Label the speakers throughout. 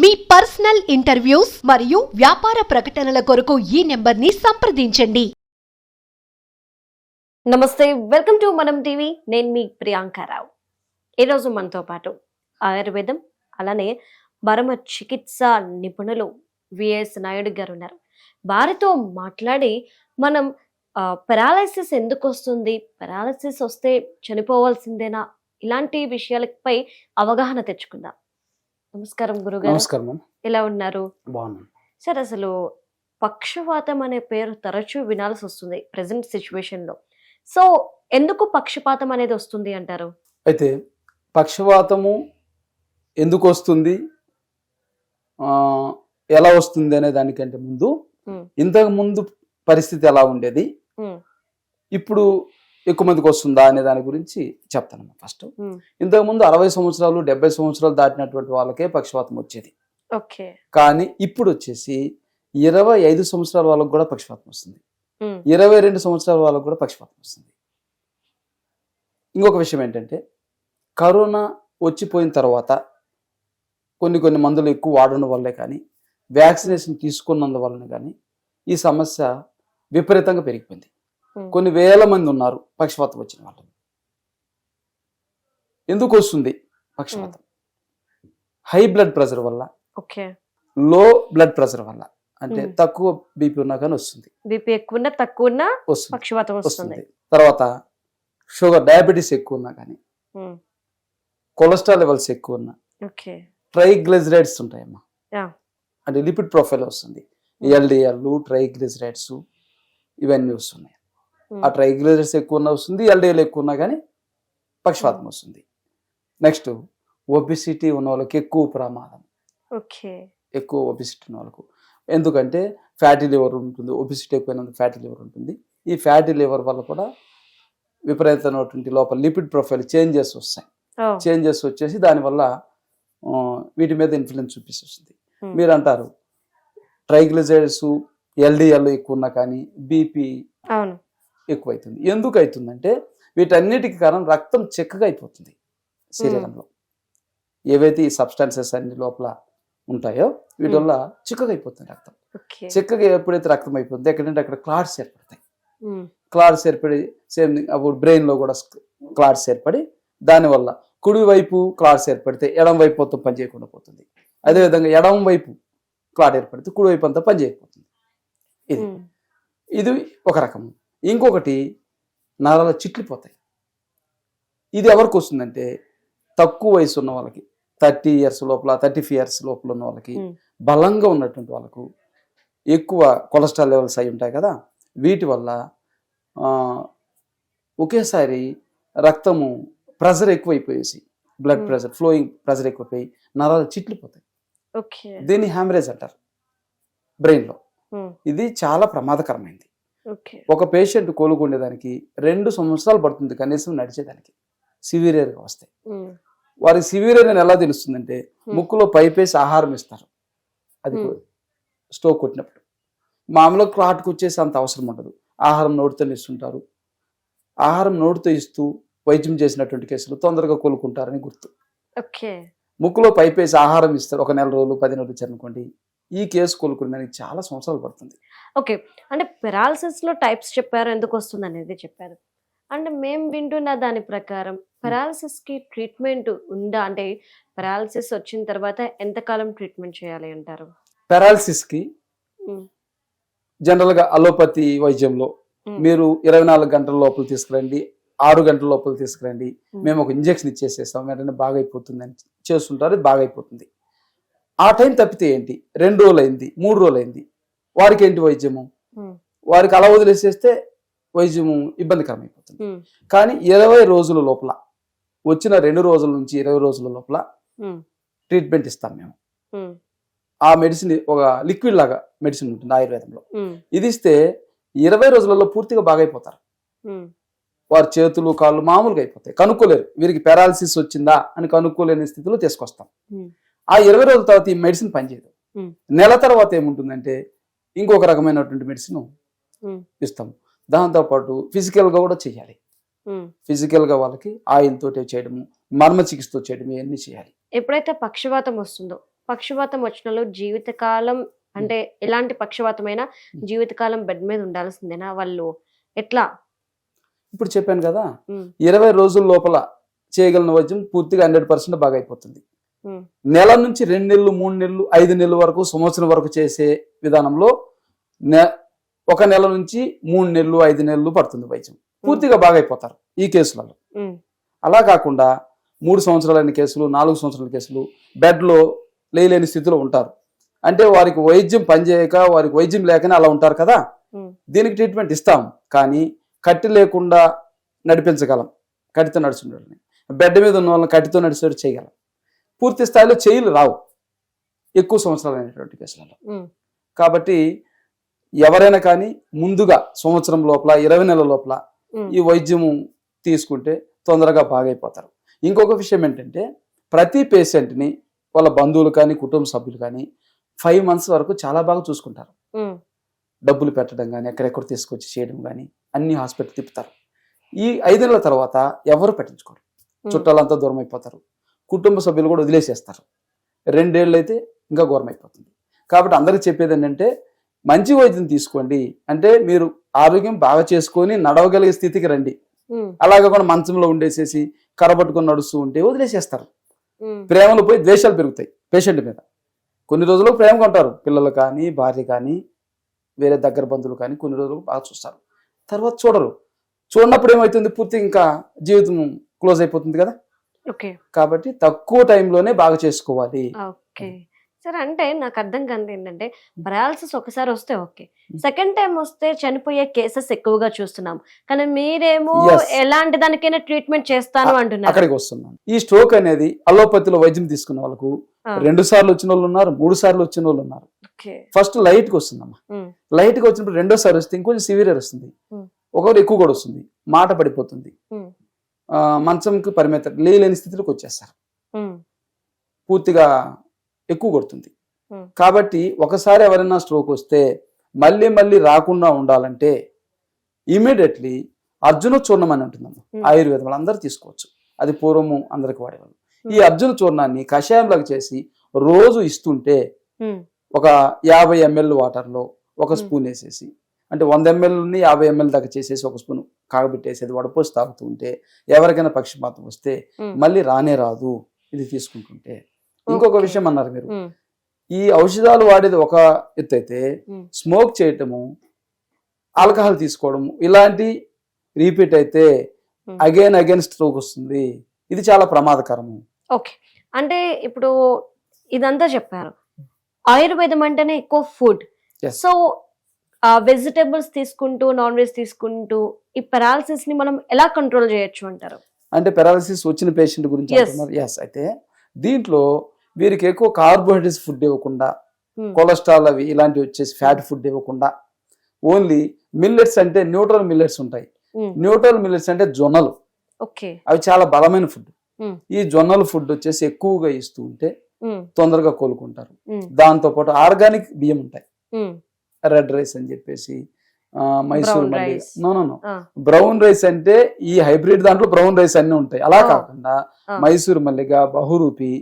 Speaker 1: మీ personal interviews మరియు వ్యాపార ప్రకటనల కొరకు ఈ నెంబర్ని సంప్రదించండి.
Speaker 2: నమస్తే వెల్కమ్ టు మనం టీవీ. నేను మీ ప్రియాంకారావు ఈరోజు మనతో పాటు ఆయుర్వేదం అలానే మరమ చికిత్స నిపుణులు విఎస్ నాయుడు గారు ఉన్నారు. వారితో మాట్లాడి మనం పెరాలసిస్ ఎందుకు వస్తుంది? పెరాలసిస్ వస్తే చనిపోవాల్సిందేనా? ఇలాంటి విషయాలపై అవగాహన తెచ్చుకుందాం. నమస్కారం గురుగారు.
Speaker 3: నమస్కారం
Speaker 2: ఎలా ఉన్నారు?
Speaker 3: బాగున్నాను
Speaker 2: సార్ అసలు పక్షవాతం అనే పేరు తరచూ వినాల్సి వస్తుంది ప్రజెంట్ సిచ్యువేషన్లో సో ఎందుకు పక్షపాతం అనేది వస్తుంది అంటారు?
Speaker 3: అయితే పక్షవాతము ఎందుకు వస్తుంది? ఆ, ఎలా వస్తుంది అనే దానికంటే ముందు. ఇంతకు ముందు పరిస్థితి ఎలా ఉండేది. ఇప్పుడు ఎక్కువ మందికి వస్తుందా అనే దాని గురించి చెప్తాను ఫస్ట్
Speaker 2: మ్మ్.
Speaker 3: ఇంతకు ముందు అరవై సంవత్సరాలు డెబ్బై సంవత్సరాలు దాటినటువంటి వాళ్ళకే పక్షవాతం వచ్చేది
Speaker 2: ఓకే
Speaker 3: కానీ ఇప్పుడు వచ్చేసి ఇరవై ఐదు సంవత్సరాల వాళ్ళకు కూడా పక్షపాతం వస్తుంది
Speaker 2: మ్మ్.
Speaker 3: ఇరవై రెండు సంవత్సరాల వాళ్ళకు కూడా పక్షపాతం వస్తుంది ఇంకొక విషయం ఏంటంటే కరోనా వచ్చిపోయిన తర్వాత కొన్ని కొన్ని మందులు ఎక్కువ వాడడం వల్లే కానీ వ్యాక్సినేషన్ తీసుకున్నందువలన కానీ ఈ సమస్య విపరీతంగా పెరిగిపోయింది. కొన్ని వేల మంది ఉన్నారు పక్షపాతం వచ్చిన వాళ్ళు ఎందుకు వస్తుంది పక్షపాతం? హై బ్లడ్ ప్రెషర్ వల్ల
Speaker 2: ఓకే.
Speaker 3: లో బ్లడ్ ప్రెషర్ వల్ల అంటే. తక్కువ బీపీ ఉన్నా కానీ వస్తుంది.
Speaker 2: బీపీ ఎక్కువ ఉన్నా తక్కువ ఉన్నా పక్షవాతం వస్తుంది.
Speaker 3: తర్వాత షుగర్ డయాబెటీస్ ఎక్కువ ఉన్నా కానీ. కొలెస్ట్రాల్ లెవెల్స్ ఎక్కువ ఉన్నా
Speaker 2: ఓకే.
Speaker 3: ట్రైగ్లిజరైడ్స్ ఉంటాయమ్మా. అంటే లిపిడ్ ప్రొఫైల్ వస్తుంది. ఎల్డిఎల్ ట్రైగ్లిజరైడ్స్ ఇవన్నీ వస్తున్నాయి. ఆ ట్రైగ్లిజరైడ్స్ ఎక్కువ ఉన్నా వస్తుంది ఎల్డిఎల్ ఎక్కువ ఉన్నా కానీ పక్షపాతం వస్తుంది. నెక్స్ట్ ఒబిసిటీ ఉన్న వాళ్ళకి ఎక్కువ ప్రమాదం.
Speaker 2: ఓకే.
Speaker 3: ఎక్కువ ఒబిసిటీ ఉన్న వాళ్ళకు. ఎందుకంటే ఫ్యాటీ లివర్ ఉంటుంది ఒబిసిటీ ఎక్కువైనందుకు ఫ్యాటీ లివర్ ఉంటుంది. ఈ ఫ్యాటీ లివర్ వల్ల కూడా విపరీతమైనటువంటి లోపల లిపిడ్ ప్రొఫైల్ చేంజెస్ వస్తాయి. చేంజెస్ వచ్చేసి దానివల్ల వీటి మీద ఇన్ఫ్లుయెన్స్ చూపిస్తుంది
Speaker 2: Hmm.
Speaker 3: మీరు అంటారు ట్రైగ్లిజరైడ్స్ ఎల్డిఎల్ ఎక్కువ ఉన్నా కానీ బీపీ
Speaker 2: అవును
Speaker 3: ఎక్కువ అవుతుంది ఎందుకు అవుతుందంటే వీటన్నిటికి కారణం రక్తం చెక్కగా అయిపోతుంది శరీరంలో ఏవైతే ఈ సబ్స్టాన్సెస్ అన్ని లోపల ఉంటాయో వీటి వల్ల చిక్కగా అయిపోతుంది రక్తం చిక్కగా ఎప్పుడైతే రక్తం అయిపోతుందో ఎక్కడంటే అక్కడ క్లాట్స్ ఏర్పడతాయి.
Speaker 2: మ్మ్.
Speaker 3: క్లాట్స్ ఏర్పడి సేమ్ అప్పుడు బ్రెయిన్లో కూడా క్లాట్స్ ఏర్పడి దానివల్ల కుడి వైపు క్లాట్స్ ఏర్పడితే ఎడం వైపు మొత్తం పని చేయకుండా పోతుంది. అదేవిధంగా ఎడం వైపు క్లాట్ ఏర్పడితే కుడి వైపు అంతా పని చేయకపోతుంది. ఇది. ఇది ఒక రకం ఇంకొకటి నరాల చిట్లిపోతాయి ఇది ఎవరికి వస్తుందంటే తక్కువ వయసు ఉన్న వాళ్ళకి థర్టీ ఇయర్స్ లోపల థర్టీ ఫైవ్ ఇయర్స్ లోపల ఉన్న వాళ్ళకి. బలంగా ఉన్నటువంటి వాళ్ళకు ఎక్కువ కొలెస్ట్రాల్ లెవెల్స్ అయి ఉంటాయి కదా వీటి వల్ల ఒకేసారి రక్తము ప్రెషర్ ఎక్కువైపోయేసి బ్లడ్. ప్రెషర్ ఫ్లోయింగ్ ప్రెషర్ ఎక్కువైపోయి నరాలు చిట్లిపోతాయి
Speaker 2: ఓకే
Speaker 3: దీన్ని హ్యామరేజ్ అంటారు బ్రెయిన్లో. ఇది చాలా ప్రమాదకరమైంది ఒక పేషెంట్ కోలుకునేదానికి రెండు సంవత్సరాలు పడుతుంది కనీసం నడిచేదానికి. సివిరియర్గా వస్తాయి. వారికి సివిరియర్ అని ఎలా తెలుస్తుందంటే ముక్కులో పైపేసి ఆహారం ఇస్తారు. అది. స్టోక్ కొట్టినప్పుడు. మామూలుగా క్లాట్కి వచ్చేసి అంత అవసరం ఉండదు. ఆహారం నోటితో ఇస్తుంటారు. ఆహారం నోటితో ఇస్తూ వైద్యం చేసినటువంటి కేసులు తొందరగా కోలుకుంటారని గుర్తు. ముక్కులో పైపేసి ఆహారం ఇస్తారు. ఒక నెల రోజులు పది నెలలు ఇచ్చారనుకోండి. ఈ కేసు కోలుకునేదానికి చాలా సంవత్సరాలు పడుతుంది.
Speaker 2: ఓకే. అంటే పెరాలసిస్లో టైప్స్ చెప్పారు ఎందుకు వస్తుంది అనేది చెప్పారు. అంటే మేము వింటున్న దాని ప్రకారం పెరాలసిస్కి ట్రీట్మెంట్ ఉందా? అంటే పెరాలసిస్ వచ్చిన తర్వాత ఎంతకాలం ట్రీట్మెంట్ చేయాలి అంటారు?
Speaker 3: పెరాలసిస్కి. జనరల్గా అలోపతి వైద్యంలో. మీరు ఇరవై నాలుగు గంటల లోపల తీసుకురండి ఆరు గంటల లోపల తీసుకురండి.
Speaker 2: మ్మ్.
Speaker 3: ఒక ఇంజెక్షన్ ఇచ్చేసేస్తాం వెంటనే బాగా అయిపోతుంది అని చేస్తుంటారు బాగా అయిపోతుంది ఆ టైం తప్పితే ఏంటి? రెండు రోజులు అయింది మూడు రోజులు అయింది వారికి ఏంటి వైద్యము. వారికి అలా వదిలేసేస్తే వైద్యము ఇబ్బందికరం అయిపోతుంది. కానీ ఇరవై రోజుల లోపల వచ్చిన రెండు రోజుల నుంచి ఇరవై రోజుల లోపల. ట్రీట్మెంట్ ఇస్తాం మేము. ఆ మెడిసిన్ ఒక లిక్విడ్ లాగా మెడిసిన్ ఉంటుంది ఆయుర్వేదంలో. ఇది ఇస్తే ఇరవై రోజులలో పూర్తిగా బాగైపోతారు. వారి చేతులు కాళ్ళు మామూలుగా అయిపోతాయి కనుక్కోలేరు వీరికి పెరాలసిస్ వచ్చిందా అని కనుక్కోలేని స్థితిలో తీసుకొస్తాం. ఆ ఇరవై రోజుల తర్వాత ఈ మెడిసిన్ పనిచేయదు. నెల తర్వాత ఏముంటుందంటే ఇంకొక రకమైనటువంటి మెడిసిన్. ఇస్తాం. దాంతోపాటు ఫిజికల్గా కూడా చేయాలి. ఫిజికల్గా వాళ్ళకి ఆయిల్ తోటే చేయడము మర్మ చికిత్సతో చేయడం ఇవన్నీ చేయాలి.
Speaker 2: ఎప్పుడైతే పక్షవాతం వస్తుందో పక్షవాతం వచ్చిన జీవితకాలం అంటే ఎలాంటి పక్షవాతమైనా జీవితకాలం బెడ్ మీద ఉండాల్సిందేనా? వాళ్ళు ఎట్లా?
Speaker 3: ఇప్పుడు చెప్పాను కదా ఇరవై రోజుల లోపల చేయగలిగిన వైద్యం పూర్తిగా హండ్రెడ్ పర్సెంట్ బాగా అయిపోతుంది నెల నుంచి రెండు నెలలు మూడు నెలలు ఐదు నెలల వరకు సంవత్సరం వరకు చేసే విధానంలో ఒక నెల నుంచి మూడు నెలలు ఐదు నెలలు పడుతుంది వైద్యం. పూర్తిగా బాగా అయిపోతారు ఈ కేసులలో. అలా కాకుండా మూడు సంవత్సరాలైన కేసులు నాలుగు సంవత్సరాల కేసులు బెడ్లో లేలేని స్థితిలో ఉంటారు. అంటే వారికి వైద్యం పనిచేయక వారికి వైద్యం లేకనే అలా ఉంటారు కదా? దీనికి ట్రీట్మెంట్ ఇస్తాం. కానీ కట్టి లేకుండా నడిపించగలం. కట్టితో నడుచుండని బెడ్ మీద ఉన్న వాళ్ళని కట్టితో నడిచేటట్టు చేయగలం. పూర్తి స్థాయిలో చేయలు రావు. ఎక్కువ సంవత్సరాలైనటువంటి కేసులలో.
Speaker 2: ఉమ్,
Speaker 3: కాబట్టి ఎవరైనా కానీ ముందుగా సంవత్సరం లోపల ఇరవై నెలల లోపల ఈ వైద్యము తీసుకుంటే తొందరగా బాగైపోతారు ఇంకొక విషయం ఏంటంటే ప్రతి పేషెంట్ని వాళ్ళ బంధువులు కానీ కుటుంబ సభ్యులు కానీ ఫైవ్ మంత్స్ వరకు చాలా బాగా చూసుకుంటారు. డబ్బులు పెట్టడం కానీ ఎక్కడెక్కడ తీసుకొచ్చి చేయడం కానీ అన్ని హాస్పిటల్ తిప్పుతారు. ఈ ఐదేళ్ళ తర్వాత ఎవరు పట్టించుకోరు. చుట్టాలంతా దూరం అయిపోతారు. కుటుంబ సభ్యులు కూడా వదిలేసేస్తారు. రెండేళ్ళు అయితే ఇంకా ఘోరం అయిపోతుంది. కాబట్టి అందరికి చెప్పేది ఏంటంటే మంచి వైద్యం తీసుకోండి. అంటే మీరు ఆరోగ్యం బాగా చేసుకొని నడవగలిగే స్థితికి రండి. అలాగే కూడా మంచంలో ఉండేసేసి కరబట్టుకొని నడుస్తూ ఉంటే వదిలేసేస్తారు. ప్రేమలు పోయి ద్వేషాలు పెరుగుతాయి పేషెంట్ మీద. కొన్ని రోజులు ప్రేమగా ఉంటారు. పిల్లలు కానీ భార్య కానీ వేరే దగ్గర బంధువులు కానీ కొన్ని రోజులు బాగా చూస్తారు. తర్వాత చూడరు. చూడనప్పుడు ఏమవుతుంది పూర్తి ఇంకా జీవితం క్లోజ్ అయిపోతుంది కదా. కాబట్టి తక్కువ టైంలోనే బాగా చేసుకోవాలి.
Speaker 2: ఓకే. సరే అంటే నాకు అర్థం కాదు ఏంటంటే పరాలసిస్ ఒకసారి వస్తే ఓకే. సెకండ్ టైం వస్తే చనిపోయే కేసెస్ ఎక్కువగా చూస్తున్నాం. కానీ మీరేమో. ఎలాంటి దానికైనా ట్రీట్మెంట్ చేస్తాను అంటున్నారు.
Speaker 3: అక్కడికి వస్తున్నాను. ఈ స్ట్రోక్ అనేది అలోపతిలో వైద్యం తీసుకున్న వాళ్ళకు. రెండు సార్లు వచ్చిన వాళ్ళు ఉన్నారు మూడు సార్లు వచ్చిన వాళ్ళు ఉన్నారు. ఫస్ట్ లైట్గా వస్తుందమ్మా. లైట్గా వచ్చినప్పుడు రెండోసారి వస్తే ఇంకొంచెం సివియర్ వస్తుంది. ఒకరు ఎక్కువ కూడా వస్తుంది. మాట పడిపోతుంది. మంచంకి పరిమితం లేలేని స్థితిలోకి వచ్చేస్తారు. పూర్తిగా ఎక్కువ కొడుతుంది. కాబట్టి ఒకసారి ఎవరైనా స్ట్రోక్ వస్తే మళ్ళీ మళ్ళీ రాకుండా ఉండాలంటే ఇమీడియట్లీ అర్జున చూర్ణం అని ఉంటుందమ్మా. ఆయుర్వేదం అందరూ తీసుకోవచ్చు. అది పూర్వము అందరికి వాడేవాళ్ళు. ఈ అర్జున చూర్ణాన్ని కషాయంలాగా చేసి రోజు ఇస్తుంటే ఒక యాభై ఎంఎల్ వాటర్లో ఒక. స్పూన్ వేసేసి అంటే వంద ఎంఎల్ని యాభై ఎంఎల్ దాకా చేసేసి ఒక స్పూన్ కాగబెట్టేసి అది వడపోసి తాగుతూ ఉంటే ఎవరికైనా పక్షపాతం వస్తే మళ్ళీ రానే రాదు ఇది తీసుకుంటుంటే. ఇంకొక. విషయం అన్నారు మీరు. ఈ ఔషధాలు వాడేది ఒక ఎత్తు అయితే స్మోక్ చేయటము ఆల్కహాల్ తీసుకోవడము ఇలాంటి రీపీట్ అయితే. అగైన్ అగైన్ స్ట్రోక్ వస్తుంది. ఇది చాలా ప్రమాదకరము.
Speaker 2: ఓకే. అంటే ఇప్పుడు ఇదంతా చెప్పారు. ఆయుర్వేదం అంటేనే ఎక్కువ ఫుడ్. సో వెజిటేబుల్స్ తీసుకుంటూ నాన్ వెజ్ తీసుకుంటూ ఈ పెరాలసిస్ని మనం ఎలా కంట్రోల్ చేయొచ్చు అంటారు?
Speaker 3: అంటే పెరాలసిస్ వచ్చిన పేషెంట్ గురించి ఎస్ అయితే దీంట్లో వీరికి ఎక్కువ కార్బోహైడ్రేట్స్ ఫుడ్ ఇవ్వకుండా
Speaker 2: Hmm.
Speaker 3: కొలెస్ట్రాల్ అవి ఇలాంటివి వచ్చేసి ఫ్యాట్ ఫుడ్ ఇవ్వకుండా ఓన్లీ మిల్లెట్స్ అంటే న్యూట్రల్ మిల్లెట్స్ ఉంటాయి. న్యూట్రల్ మిల్లెట్స్ అంటే జొన్నలు.
Speaker 2: ఓకే
Speaker 3: అవి చాలా బలమైన ఫుడ్
Speaker 2: Hmm.
Speaker 3: ఈ జొన్నల ఫుడ్ వచ్చేసి ఎక్కువగా ఇస్తూ ఉంటే తొందరగా కోలుకుంటారు. దాంతో పాటు ఆర్గానిక్ బియ్యం ఉంటాయి. రెడ్ రైస్ అని చెప్పేసి ఆ, Mysore
Speaker 2: rice.
Speaker 3: No no brown rice అంటే ఈ హైబ్రిడ్ దాంట్లో బ్రౌన్ రైస్ అన్ని ఉంటాయి. అలా. కాకుండా. మైసూర్ మల్లిగ బహురూపి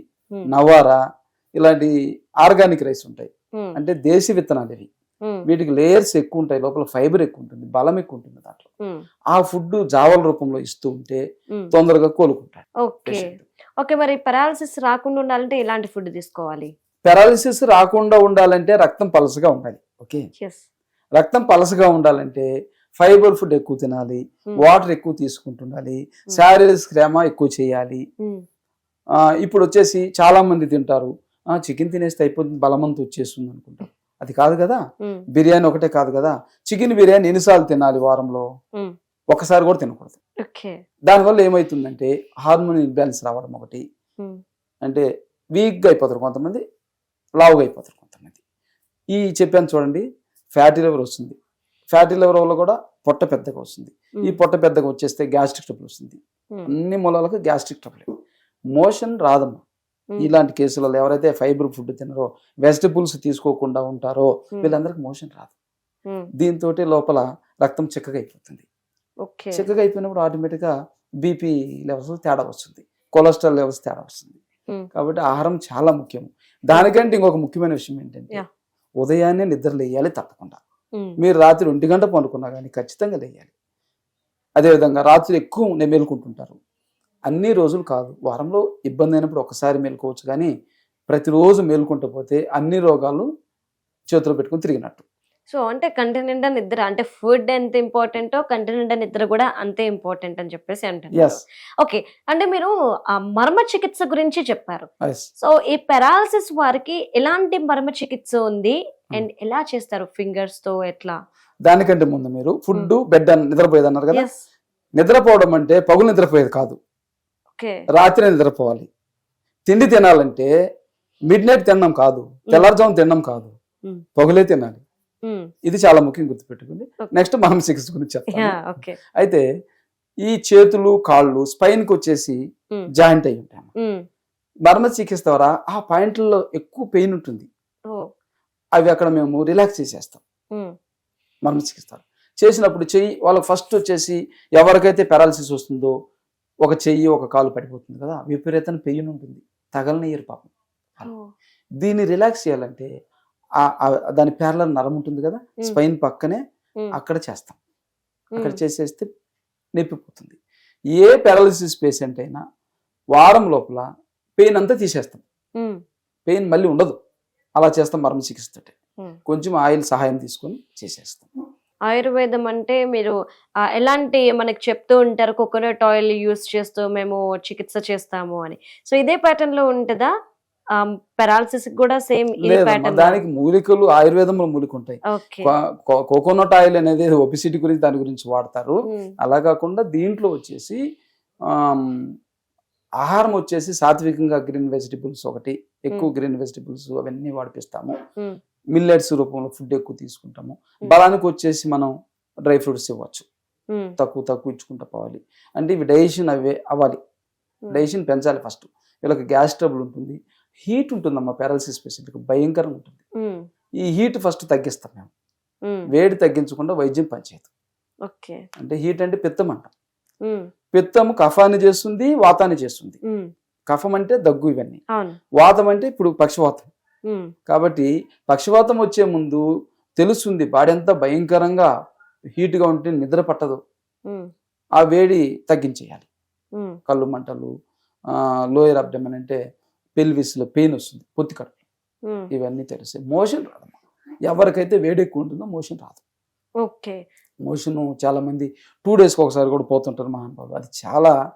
Speaker 3: నవారా ఇలాంటి ఆర్గానిక్ రైస్ ఉంటాయి. అంటే దేశీ విత్తనాలు ఇవి. వీటికి లేయర్స్ ఎక్కువ ఉంటాయి. లోపల ఫైబర్ ఎక్కువ ఉంటుంది. బలం ఎక్కువ ఉంటుంది దాంట్లో. ఆ ఫుడ్ జావల రూపంలో ఇస్తూ ఉంటే. తొందరగా కోలుకుంటారు.
Speaker 2: ఓకే.
Speaker 3: Patient.
Speaker 2: ఓకే మరి పెరాలసిస్ రాకుండా ఉండాలంటే ఎలాంటి ఫుడ్ తీసుకోవాలి?
Speaker 3: పెరాలిసిస్ రాకుండా ఉండాలంటే రక్తం పలసగా ఉండాలి. ఓకే? రక్తం పలసగా ఉండాలంటే ఫైబర్ ఫుడ్ ఎక్కువ తినాలి వాటర్ ఎక్కువ తీసుకుంటుండాలి శారీరక శ్రమ ఎక్కువ చేయాలి. ఆ, ఇప్పుడు వచ్చేసి చాలా మంది తింటారు చికెన్ తినేస్తే అయిపోతుంది బలమంతా వచ్చేస్తుంది అనుకుంటారు. అది కాదు కదా? బిర్యానీ ఒకటే కాదు కదా? చికెన్ బిర్యానీ ఎన్నిసార్లు తినాలి వారంలో? ఒకసారి కూడా తినకూడదు.
Speaker 2: ఓకే.
Speaker 3: దానివల్ల ఏమవుతుందంటే హార్మోన్ ఇంబ్యాలెన్స్ రావడం ఒకటి. అంటే వీక్గా అయిపోతారు కొంతమంది లావుగా అయిపోతారు. ఈ చెప్పాను చూడండి ఫ్యాటీ లివర్ వస్తుంది. ఫ్యాటీ లివర్ వల్ల కూడా పొట్ట పెద్దగా వస్తుంది. ఈ పొట్ట పెద్దగా వచ్చేస్తే గ్యాస్ట్రిక్ ట్రబుల్ వస్తుంది. అన్ని మూలాలకు గ్యాస్ట్రిక్ ట్రబుల్ మోషన్ రాదమ్మా. ఇలాంటి కేసులలో ఎవరైతే ఫైబర్ ఫుడ్ తినరో వెజిటబుల్స్ తీసుకోకుండా ఉంటారో వీళ్ళందరికీ మోషన్ రాదు. దీంతో లోపల రక్తం చిక్కగా అయిపోతుంది. చిక్కగా అయిపోయినప్పుడు ఆటోమేటిక్గా బీపీ లెవెల్స్ తేడా వస్తుంది. కొలెస్ట్రాల్ లెవెల్స్ తేడా వస్తుంది.
Speaker 2: Hmm.
Speaker 3: కాబట్టి ఆహారం చాలా ముఖ్యం దానికంటే ఇంకొక ముఖ్యమైన విషయం ఏంటంటే. ఉదయాన్నే నిద్ర లేయాలి తప్పకుండా. మీరు రాత్రి ఒంటి గంట పండుకున్నా కానీ ఖచ్చితంగా లేయాలి. అదేవిధంగా రాత్రి ఎక్కువ మేలుకుంటుంటారు. అన్ని రోజులు కాదు వారంలో ఇబ్బంది అయినప్పుడు ఒకసారి మేలుకోవచ్చు కానీ ప్రతిరోజు మేలుకుంటూ పోతే అన్ని రోగాలు చేతిలో పెట్టుకుని తిరిగినట్టు.
Speaker 2: సో అంటే కంటి నిండా నిద్ర అంటే ఫుడ్ ఎంత ఇంపార్టెంటో కంటి నిండా నిద్ర కూడా అంతే ఇంపార్టెంట్ అని చెప్పేసి అంటున్నారు. ఓకే. అంటే మీరు ఆ మర్మ చికిత్స గురించి చెప్పారు. సో ఈ పెరాలసిస్ వారికి ఎలాంటి మర్మ చికిత్స ఉంది? అండ్ ఎలా చేస్తారు? ఫింగర్స్తో ఎట్లా?
Speaker 3: దానికంటే ముందు మీరు ఫుడ్ బెడ్ అని నిద్రపోయేది అన్నారు కదా? నిద్రపోవడం అంటే పగులు నిద్రపోయేది కాదు.
Speaker 2: ఓకే.
Speaker 3: రాత్రి నిద్రపోవాలి. తిండి తినాలంటే మిడ్ నైట్ తినడం కాదు. తెల్లారుజాము తినడం కాదు.
Speaker 2: Hmm.
Speaker 3: పగులే తినాలి. ఇది చాలా ముఖ్యం గుర్తుపెట్టుకుంది. నెక్స్ట్ మనం సిక్స్ గురించి చెప్తాను
Speaker 2: ఓకే
Speaker 3: అయితే ఈ చేతులు కాళ్ళు స్పైన్కి వచ్చేసి
Speaker 2: Hmm.
Speaker 3: జాయింట్ అయి ఉంటాయి మర్మ చికిత్స ద్వారా ఆ పాయింట్లలో ఎక్కువ పెయిన్ ఉంటుంది. అవి అక్కడ మేము రిలాక్స్ చేసేస్తాం. మర్మ చికిత్స. చేసినప్పుడు చెయ్యి వాళ్ళకి ఫస్ట్ వచ్చేసి ఎవరికైతే పెరాలసిస్ వస్తుందో ఒక చెయ్యి ఒక కాలు పడిపోతుంది కదా విపరీతం పెయిన్ ఉంటుంది. తగలనియరు పాపం. దీన్ని రిలాక్స్ చేయాలంటే దాని పేర్ల నరం ఉంటుంది కదా. స్పైన్ పక్కనే అక్కడ చేస్తాం. అక్కడ చేసేస్తే నొప్పిపోతుంది. ఏ పారాలిసిస్ పేషెంట్ అయినా వారం లోపల పెయిన్ అంతా తీసేస్తాం. పెయిన్ మళ్ళీ ఉండదు. అలా చేస్తాం మరమ చికిత్స కొంచెం ఆయిల్ సహాయం తీసుకొని చేసేస్తాం.
Speaker 2: ఆయుర్వేదం అంటే మీరు ఎలాంటి మనకి చెప్తూ ఉంటారు కోకోనట్ ఆయిల్ యూస్ చేస్తూ మేము చికిత్స చేస్తాము అని. సో ఇదే ప్యాటర్న్లో ఉంటుందా? పెరాలసిస్ కూడా సేమ్
Speaker 3: దానికి మూలికలు ఆయుర్వేదంలో మూలిక ఉంటాయి కోకోనట్ ఆయిల్ అనేది ఒబిసిటీ గురించి దాని గురించి వాడతారు. అలా కాకుండా దీంట్లో వచ్చేసి ఆహారం వచ్చేసి సాత్వికంగా గ్రీన్ వెజిటబుల్స్ ఒకటి ఎక్కువ. గ్రీన్ వెజిటబుల్స్ అవన్నీ వాడిపిస్తాము. మిల్లెట్స్ రూపంలో ఫుడ్ ఎక్కువ తీసుకుంటాము. బలానికి వచ్చేసి మనం డ్రై ఫ్రూట్స్ ఇవ్వచ్చు. తక్కువ తక్కువ ఇచ్చుకుంటూ పోవాలి. అంటే ఇవి డైజెషన్ అవే అవ్వాలి. డైజెషన్ పెంచాలి ఫస్ట్. వీళ్ళకి గ్యాస్ ట్రబుల్ ఉంటుంది. హీట్ ఉంటుందమ్మా పారాలసిస్ పేషెంట్కి భయంకరంగా ఉంటుంది. ఈ హీట్ ఫస్ట్ తగ్గిస్తాం మేము. వేడి తగ్గించకుండా వైద్యం పనిచేయదు.
Speaker 2: ఓకే.
Speaker 3: అంటే హీట్ అంటే పిత్తం అంటాం. పిత్తం కఫాన్ని చేస్తుంది వాతాన్ని చేస్తుంది. కఫం అంటే దగ్గు ఇవన్నీ. వాతం అంటే ఇప్పుడు పక్షవాతం. కాబట్టి పక్షవాతం వచ్చే ముందు తెలుస్తుంది బాడీ అంతా భయంకరంగా హీట్గా ఉంటే నిద్ర పట్టదు. ఆ వేడి తగ్గించేయాలి. కళ్ళు మంటలు లోయర్ అబ్డమన్ అంటే పెల్విస్లో పెయిన్ వస్తుంది పొత్తి కడుపు.
Speaker 2: ఉమ్.
Speaker 3: ఇవన్నీ తెలుస్తాయి మోషన్ రాదమ్మా ఎవరికైతే వేడి ఎక్కువ ఉంటుందో మోషన్ రాదు.
Speaker 2: ఓకే.
Speaker 3: మోషన్ చాలా మంది టూ డేస్కి ఒకసారి కూడా పోతుంటారు మహానుభావులు. అది చాలా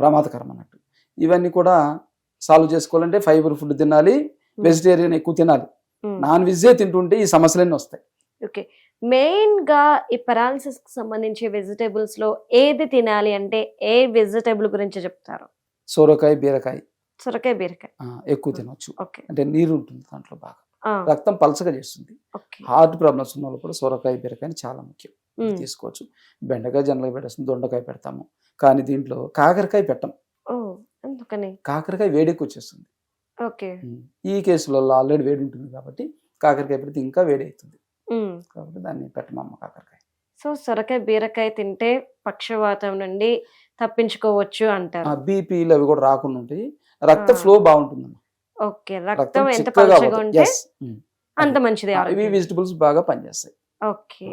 Speaker 3: ప్రమాదకరం అన్నట్టు. ఇవన్నీ కూడా సాల్వ్ చేసుకోవాలంటే ఫైబర్ ఫుడ్ తినాలి వెజిటేరియన్ ఎక్కువ తినాలి. నాన్ వెజే తింటుంటే ఈ సమస్యలన్నీ వస్తాయి.
Speaker 2: ఓకే. మెయిన్గా ఈ పెరాలసిస్కి సంబంధించి వెజిటేబుల్స్లో ఏది తినాలి అంటే ఏ వెజిటేబుల్ గురించి చెప్తారు?
Speaker 3: సోరకాయ బీరకాయ.
Speaker 2: సొరకాయ బీరకాయ.
Speaker 3: ఎక్కువ తినొచ్చు.
Speaker 2: ఓకే.
Speaker 3: అంటే నీరు ఉంటుంది దాంట్లో బాగా. రక్తం పలచగా చేస్తుంది. హార్ట్ ప్రాబ్లమ్స్ ఉన్న వాళ్ళు కూడా సొరకాయ బీరకాయ చాలా ముఖ్యం.
Speaker 2: తీసుకోవచ్చు.
Speaker 3: బెండకాయ జనరల్గా పెట్టేస్తుంది దొండకాయ పెడతాము. కానీ దీంట్లో కాకరకాయ పెట్టం. కాకరకాయ వేడెక్కి వచ్చేస్తుంది. ఈ కేసులలో ఆల్రెడీ వేడి ఉంటుంది కాబట్టి కాకరకాయ పెడితే ఇంకా వేడి అవుతుంది. కాబట్టి దాన్ని పెట్టమమ్మ కాకరకాయ.
Speaker 2: సో సొరకాయ బీరకాయ తింటే పక్షవాతం నుండి తప్పించుకోవచ్చు అంటారు
Speaker 3: బీపీలు అవి కూడా రాకుండా ఉంటాయి రక్త. ఫ్లో బాగుంటుందమ్మా
Speaker 2: ఓకే రక్తం ఎంత పలుచగా. ఉంటే. అంత మంచిది
Speaker 3: ఇవి. వెజిటబుల్స్ బాగా పనిచేస్తాయి
Speaker 2: ఓకే